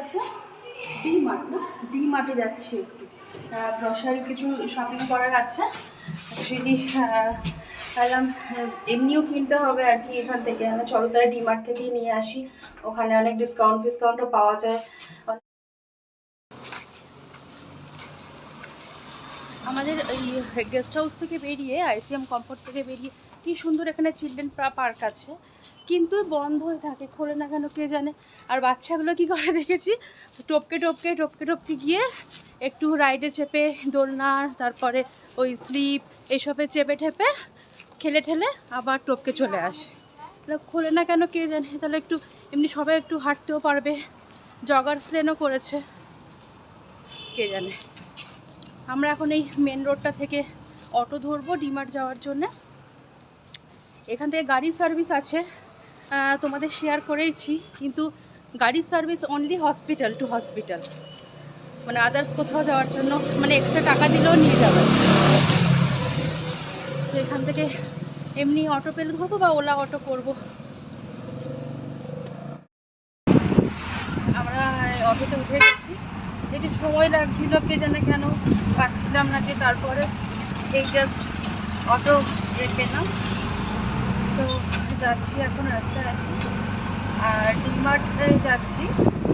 আছে? ডি মার্ট না? ডি মার্টে যাচ্ছি একটু। গ্রসারি কিছু শপিং করার আছে। অ্যাকচুয়ালি ভাবলাম এমনিও কিনতে হবে আর কি এখান থেকে। মানে চরতারা ডি মার্ট থেকেই নিয়ে আসি। ওখানে অনেক ডিসকাউন্ট ফিসকাউন্টও পাওয়া যায়। আমাদের এই গেস্ট হাউস থেকে বেরিয়ে আইসিএম কমফোর্ট থেকে বেরিয়ে কি সুন্দর এখানে চিলড্রেন পার্ক আছে। কিন্তু বন্ধ হয়ে থাকে, খোলে না কেন কে জানে? আর বাচ্চাগুলো কি করে দেখেছি? টপকে টপকে টপকে টপকে গিয়ে একটু রাইডে চেপে দোলনা, তারপরে ওই স্লিপ এইসবে চেপে ঠেপে খেলে ঠেলে আবার টপকে চলে আসে। খোলে না কেন কে জানে? তাহলে একটু, এমনি সবাই একটু হাঁটতেও পারবে। জগার স্লেনও করেছে। কে জানে? আমরা এখন এই মেন রোডটা থেকে অটো ধরবো ডিমার্ট যাওয়ার জন্য। এখান থেকে গাড়ি সার্ভিস আছে তোমাদের শেয়ার করেইছি, কিন্তু গাড়ি service only hospital to hospital মানে আদার্স কোথাও যাওয়ার জন্য মানে এক্সট্রা টাকা দিলেও নিয়ে যাবে। তো এখান থেকে এমনি অটো পেলে ধরবো বা ওলা অটো করব। আমরা অটোতে উঠে গেছি। একটু সময় লাগছিল, কে জানে কেন পাচ্ছিলাম না যে তারপরে এই জাস্ট অটো এ পেলাম। তো যাচ্ছি, এখন রাস্তায় আছি। আর ডিমার্টে যাচ্ছি।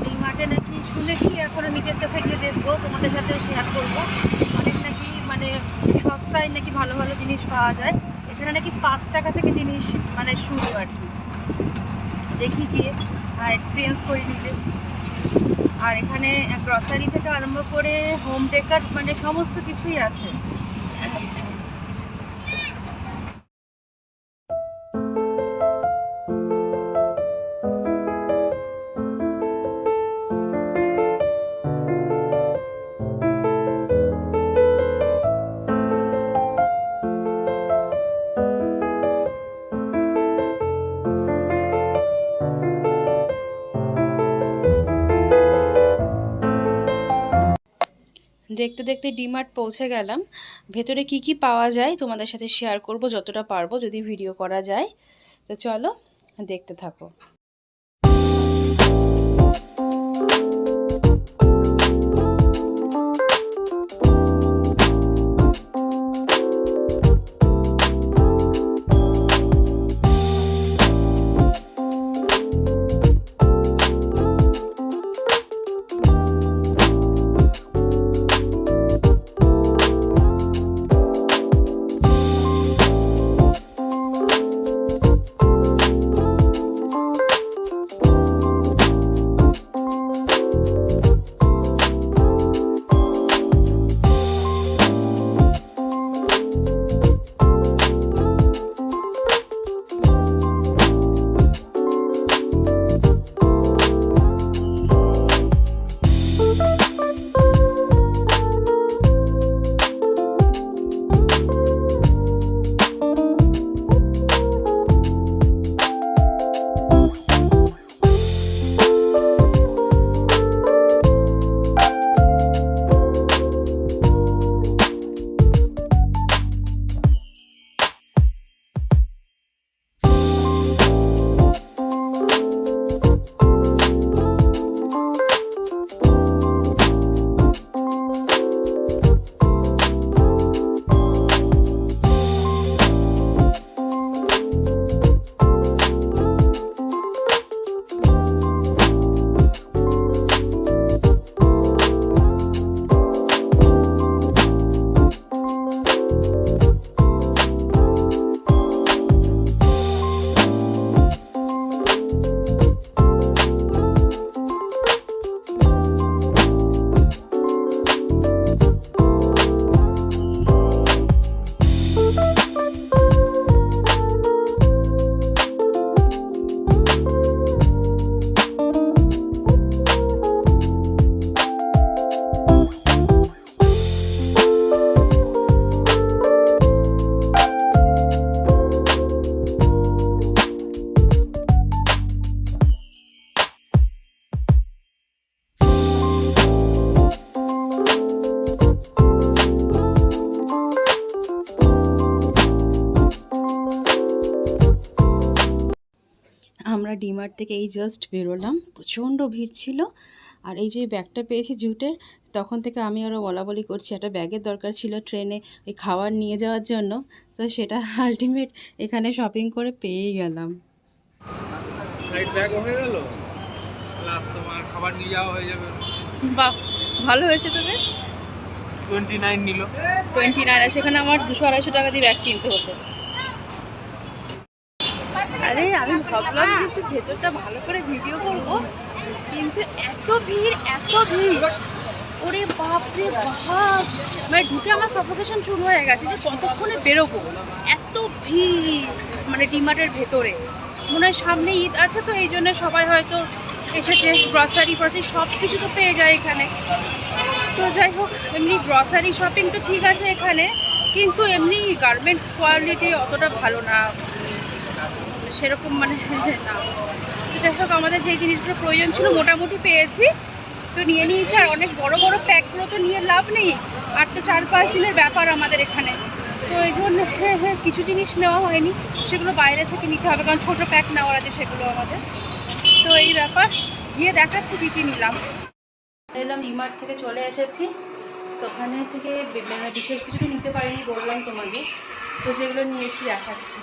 ডিমার্টে নাকি শুনেছি এখনও নিজের চোখে গিয়ে দেখব, তোমাদের সাথে শেয়ার করব। অনেক নাকি মানে সস্তায় নাকি ভালো ভালো জিনিস পাওয়া যায়। এখানে নাকি পাঁচ টাকা থেকে জিনিস মানে শুরু আর কি। দেখি গিয়ে এক্সপিরিয়েন্স করি নিজে। আর এখানে গ্রসারি থেকে আরম্ভ করে হোম ডেকার মানে সমস্ত কিছুই আছে। দেখতে দেখতে ডিমার্ট পৌঁছে গেলাম। ভেতরে কি কি পাওয়া যায় তোমাদের সাথে শেয়ার করব, যতটা পারব যদি ভিডিও করা যায়। তো চলো দেখতে থাকো। ডিমার্ট থেকে এই জাস্ট বেরোলাম। প্রচণ্ড ভিড় ছিল। আর এই যে ব্যাগটা পেয়েছি জুটের তখন থেকে আমি আরও বলা বলি করছি একটা ব্যাগের দরকার ছিল ট্রেনে ওই খাবার নিয়ে যাওয়ার জন্য। তো সেটা আলটিমেট এখানে শপিং করে পেয়েই গেলাম। সাইড ব্যাগ হয়ে গেল? প্লাস তোমার খাবার নিয়ে যাওয়া হয়ে যাবে। বাহ ভালো হয়েছে তো বেশ। টোয়েন্টি নাইন নিল। টোয়েন্টি নাইন আর সেখানে আমার দুশো আড়াইশো টাকা দিয়ে ব্যাগ কিনতে হতো। আরে, আমি ভাবলাম যে ভেতরটা ভালো করে ভিডিও করব। কিন্তু এত ভিড় এত ভিড়। ওরে বাপরে বাপ। মানে ঢুকে আমার সাফোকেশন শুরু হয়ে গেছে যে কতক্ষণে বেরোবো? এত ভিড় মানে ডিমার্টের ভেতরে। মনে হয় সামনে ঈদ আছে তো, এই জন্য সবাই হয়তো এসেছে গ্রসারি ফ্রসারি সব কিছু তো পেয়ে যায় এখানে। তো যাই হোক, এমনি গ্রসারি শপিং তো ঠিক আছে এখানে, কিন্তু এমনি গার্মেন্টস কোয়ালিটি অতটা ভালো না। সেরকম মানে না। তো যাই হোক, আমাদের যে জিনিসগুলো প্রয়োজন ছিল মোটামুটি পেয়েছি। তো নিয়ে নিয়েছি, আর অনেক বড় বড় প্যাকগুলো তো নিয়ে লাভ নেই। আর তো চার পাঁচ দিনের ব্যাপার আমাদের এখানে। তো এই জন্য হ্যাঁ হ্যাঁ কিছু জিনিস নেওয়া হয়নি, সেগুলো বাইরে থেকে নিতে হবে, কারণ ছোটো প্যাক নেওয়ার আছে সেগুলো আমাদের। তো এই ব্যাপার, গিয়ে দেখাচ্ছি কী কী নিলাম। এলাম ডিমার্ট থেকে চলে এসেছি। তো ওখানে থেকে মানে বিশেষ কিছু নিতে পারিনি বললাম তোমাকে তো যেগুলো নিয়েছি দেখাচ্ছি।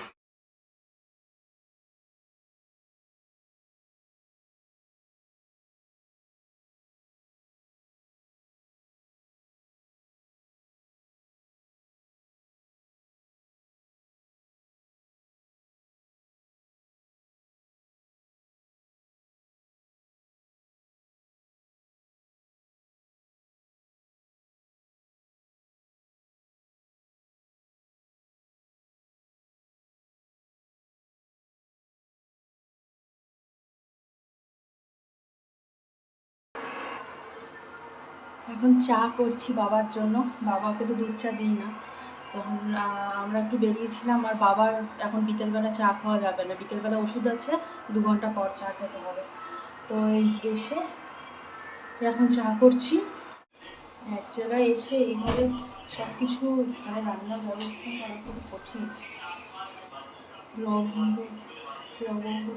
এখন চা করছি বাবার জন্য। বাবাকে তো দুধ চা দিই না। তখন আমরা একটু বেরিয়েছিলাম আর বাবার এখন বিকেলবেলা চা খাওয়া যাবে না। বিকেলবেলা ওষুধ আছে, দু ঘণ্টা পর চা খেতে হবে। তো এই এসে এখন চা করছি। এক জায়গায় এসে এইভাবে সব কিছু মানে রান্নার ব্যবস্থা করা খুব কঠিন। লবঙ্গ লবঙ্গ